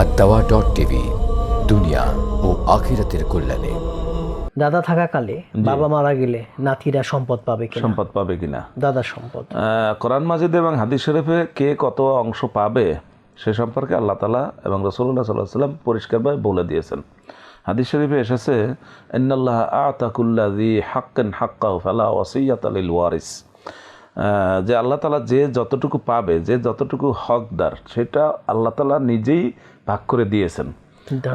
R dot TV দুনিয়া ও আখিরাতের কল্যাণে। দাদা থাকাকালে বাবা মারা গেলে নাতিরা সম্পদ পাবে কিনা? সম্পদ পাবে কিনা? দাদার সম্পদ। কোরআন মাজিদ এবং হাদিস শরীফে কে কত অংশ পাবে সে সম্পর্কে আল্লাহ তালা এবং রসুল্লাহ সাল্লাহ সাল্লাম পরিষ্কারভাবে বলে দিয়েছেন। হাদিস শরীফে এসেছে ইন্নাল্লাহ আতাকুল্লাদি হাক্কেন হাক্কাহ ফালা ওয়াসিয়াত আলিল ওয়ারিস। যে আল্লাহ তালা যে যতটুকু পাবে যে যতটুকু হকদার সেটা আল্লাহ তালা নিজেই ভাগ করে দিয়েছেন।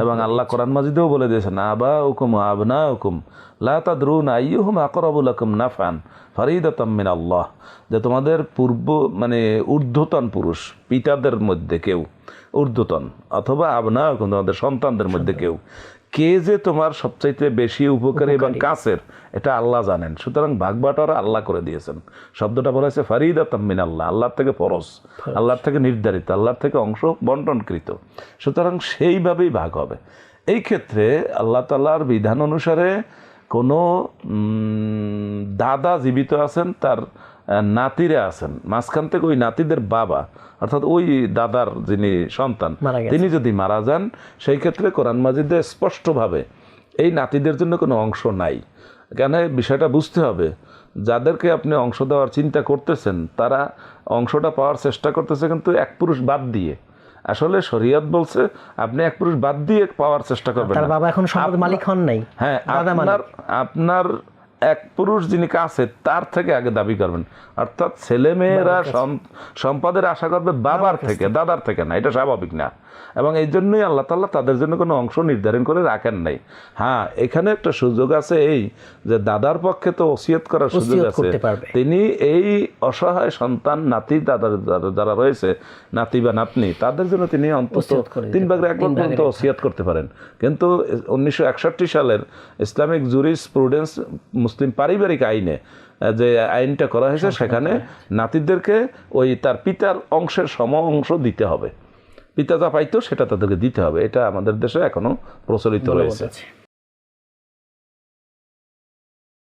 এবং আল্লাহ কোরআন মাজিদেও বলে দিয়েছেন আবা হুকুম আবনা হুকুম লা তাদরুন আইয়ুহুম আকরাবুল লাকুম নাফান ফরিদাতাম মিন আল্লাহ যে তোমাদের পূর্ব মানে ঊর্ধ্বতন পুরুষ পিতাদের মধ্যে কেউ ঊর্ধ্বতন অথবা আবনা হুকুম তোমাদের সন্তানদের মধ্যে কেউ কে যে তোমার সবচাইতে বেশি উপকারী এবং কাছের এটা আল্লাহ জানেন। সুতরাং ভাগবাটারা আল্লাহ করে দিয়েছেন। শব্দটা বলা হয়েছে ফারিদা তাম্মিন আল্লাহ আল্লাহর থেকে ফরজ আল্লাহর থেকে নির্ধারিত আল্লাহর থেকে অংশ বন্টনকৃত। সুতরাং সেইভাবেই ভাগ হবে। এই ক্ষেত্রে আল্লাহ তাল্লাহর বিধান অনুসারে কোনো দাদা জীবিত আছেন তার নাতিরা আছেন মাঝখান থেকে ওই নাতিদের বাবা অর্থাৎ ওই দাদার যিনি সন্তান তিনি যদি মারা যান সেই ক্ষেত্রে কোরআন মাজিদে স্পষ্টভাবে এই নাতিদের জন্য কোনো অংশ নাই। কেন? বিষয়টা বুঝতে হবে যাদেরকে আপনি অংশ দেওয়ার চিন্তা করতেছেন তারা অংশটা পাওয়ার চেষ্টা করতেছে কিন্তু এক পুরুষ বাদ দিয়ে। আসলে শরীয়ত বলছে আপনি এক পুরুষ বাদ দিয়ে পাওয়ার চেষ্টা করবেন বাবা এখন সম্পদ মালিক হন নাই হ্যাঁ আপনার এক পুরুষ যিনি কাছে তার থেকে আগে দাবি করবেন। অর্থাৎ ছেলেমেয়েরা সম্পদের আশা করবে বাবার থেকে। দাদার থেকে না এটা স্বাভাবিক না। এবং এই জন্যই আল্লাহ তাল্লাহ তাদের জন্য কোনো অংশ নির্ধারণ করে রাখেন নাই। হ্যাঁ এখানে একটা সুযোগ আছে এই যে দাদার পক্ষে তো ওসিয়ত করার সুযোগ আছে। তিনি এই অসহায় সন্তান নাতি দাদার যারা- রয়েছে নাতি বা নাতনি তাদের জন্য তিনি অন্তত তিন ভাগের এক ভাগ পর্যন্ত ওসিয়াত করতে পারেন। কিন্তু উনিশশো একষট্টি সালের ইসলামিক জুরিস প্রুডেন্স মুসলিম পারিবারিক আইনে যে আইনটা করা হয়েছে সেখানে নাতিদেরকে ওই তার পিতার অংশের সম অংশ দিতে হবে। পিতা যা পাইতো সেটা তাদেরকে দিতে হবে এটা আমাদের দেশে এখনও প্রচলিত রয়েছে।